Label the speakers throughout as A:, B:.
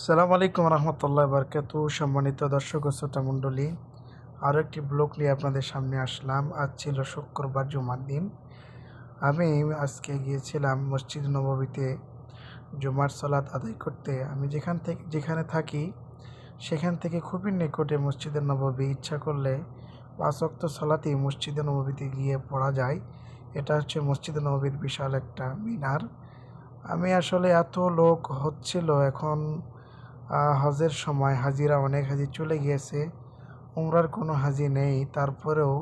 A: সালাম আলাইকুম রহমতুল্লাহ বারকাতু। সম্মানিত দর্শক শ্রোতা মণ্ডলী আরও একটি ব্লগ নিয়ে আপনাদের সামনে আসলাম। আজ ছিল শুক্রবার, জুমার দিন। আমি আজকে গিয়েছিলাম মসজিদ নববীতে জুমার সলাত আদায় করতে। আমি যেখান থেকে, যেখানে থাকি, সেখান থেকে খুবই নিকটে মসজিদে নববী। ইচ্ছা করলে পাঁচ অক্ত সলাতেই মসজিদে নববীতে গিয়ে পড়া যায়। এটা হচ্ছে মসজিদে নববীর বিশাল একটা মিনার। আমি আসলে এত লোক হচ্ছিল, এখন হজের সময় হাজিরা অনেক হাজি চলে গিয়েছে, উমরার কোনো হাজি নেই। তারপরেও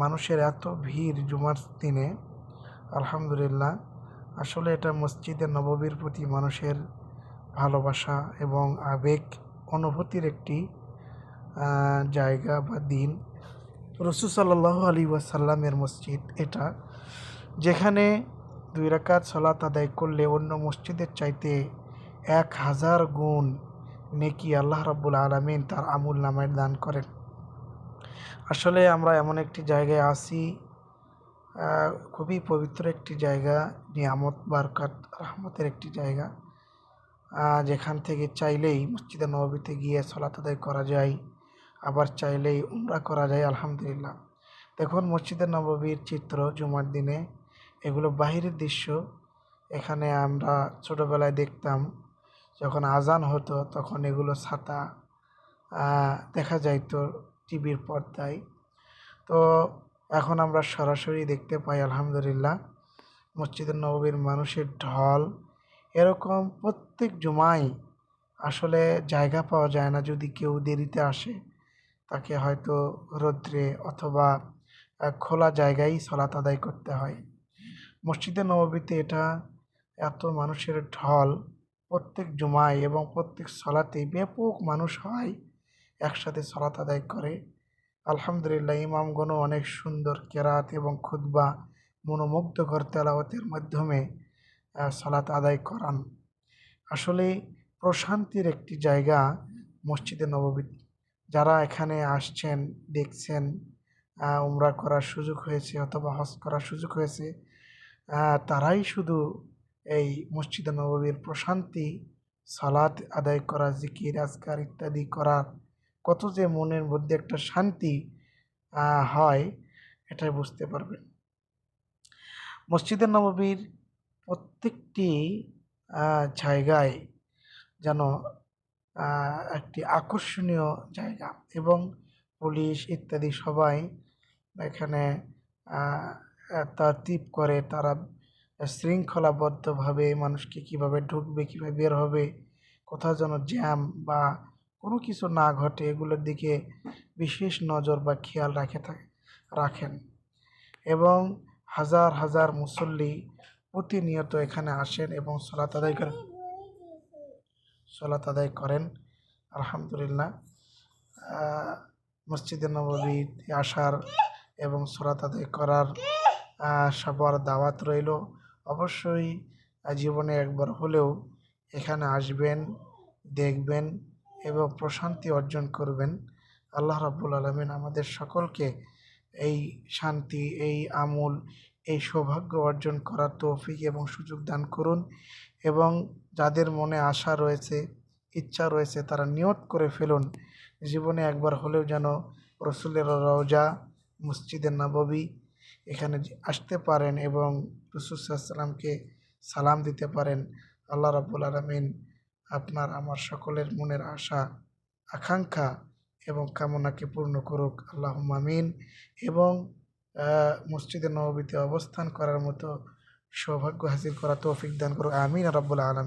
A: মানুষের এত ভিড় জুমার দিনে, আলহামদুলিল্লাহ। আসলে এটা মসজিদে নববীর প্রতি মানুষের ভালোবাসা এবং আবেগ অনুভূতির একটি জায়গা বা দিন। রসুল সাল্লাহ আলী ওয়াসাল্লামের মসজিদ এটা, যেখানে দুই রাকাত সলাত আদায় করলে অন্য মসজিদের চাইতে এক হাজার গুণ নেকি আল্লাহ রাব্বুল আলমিন তার আমুল নামায় দান করেন। আসলে আমরা এমন একটি জায়গায় আসি খুবই পবিত্র একটি জায়গা, নিয়ামত, বারকাত, রহমতের একটি জায়গা যেখান থেকে চাইলেই মসজিদে নবীতে গিয়ে সলাত আদায় করা যায়, আবার চাইলেই উমরা করা যায়, আলহামদুলিল্লাহ। দেখুন, মসজিদে নববীর চিত্র জুমার দিনে, এগুলো বাহিরের দৃশ্য। এখানে আমরা ছোটোবেলায় দেখতাম যখন আজান হতো, তখন এগুলো ছাতা দেখা যাইতো টিভির পর্দায়। তো এখন আমরা সরাসরি দেখতে পাই, আলহামদুলিল্লাহ মসজিদের নববীর মানুষের ঢল। এরকম প্রত্যেক জুমাই আসলে জায়গা পাওয়া যায় না, যদি কেউ দেরিতে আসে, তাকে হয়তো রৌদ্রে অথবা খোলা জায়গায় সলাত আদায় করতে হয়। মসজিদে নববীতে এটা এত মানুষের ঢল প্রত্যেক জুমায় এবং প্রত্যেক সলাতে ব্যাপক মানুষ হয়, একসাথে সলাত আদায় করে। আলহামদুলিল্লাহ, ইমামগণও অনেক সুন্দর কেরাত এবং খুতবা, মনোমুগ্ধকর তেলাওয়াতের মাধ্যমে সলাত আদায় করান। আসলে প্রশান্তির একটি জায়গা মসজিদে নববী যারা এখানে আসছেন, দেখছেন উমরা করার সুযোগ হয়েছে অথবা হজ করার সুযোগ হয়েছে তারাই শুধু এই মসজিদ নববীর প্রশান্তি, সালাত আদায় করা, জিকির, আজকার ইত্যাদি করার কত যে মনের মধ্যে একটা শান্তি হয়, এটাই বুঝতে পারবেন। মসজিদে নববীর প্রত্যেকটি জায়গায় যেন একটি আকর্ষণীয় জায়গা এবং পুলিশ ইত্যাদি সবাই এখানে তারতিব করে, তারা শৃঙ্খলাবদ্ধভাবে মানুষকে কীভাবে ঢুকবে, কীভাবে বের হবে, কোথাও যেন জ্যাম বা কোনো কিছু না ঘটে, এগুলোর দিকে বিশেষ নজর বা খেয়াল রাখে থাকে রাখেন। এবং হাজার হাজার মুসল্লি প্রতিনিয়ত এখানে আসেন এবং সলাত আদায় করেন। সলাত আদায় করেন, আলহামদুলিল্লাহ। মসজিদে নববী আসার এবং সলাত আদায় করার সবার দাওয়াত রইল। অবশ্যই জীবনে একবার হলেও এখানে আসবেন, দেখবেন এবং প্রশান্তি অর্জন করবেন। আল্লাহ রাব্বুল আলমিন আমাদের সকলকে এই শান্তি, এই আমূল, এই সৌভাগ্য অর্জন করার তৌফিক এবং সুযোগ দান করুন এবং যাদের মনে আশা রয়েছে, ইচ্ছা রয়েছে তারা নিয়ত করে ফেলুন। জীবনে একবার হলেও যেন রসুলের রওজা মসজিদের নববী এখানে আসতে পারেন এবং রসুল সালাম দিতে পারেন, আল্লাহ রাব্বুল আলমিন আপনার, আমার সকলের মনের আশা, আকাঙ্ক্ষা এবং কামনাকে পূর্ণ করুক। আল্লাহ মামিন এবং মসজিদে নববীতে অবস্থান করার মতো সৌভাগ্য হাসিল করা তৌফিক দান করুক। আমিন রাব্বুল আলমিন।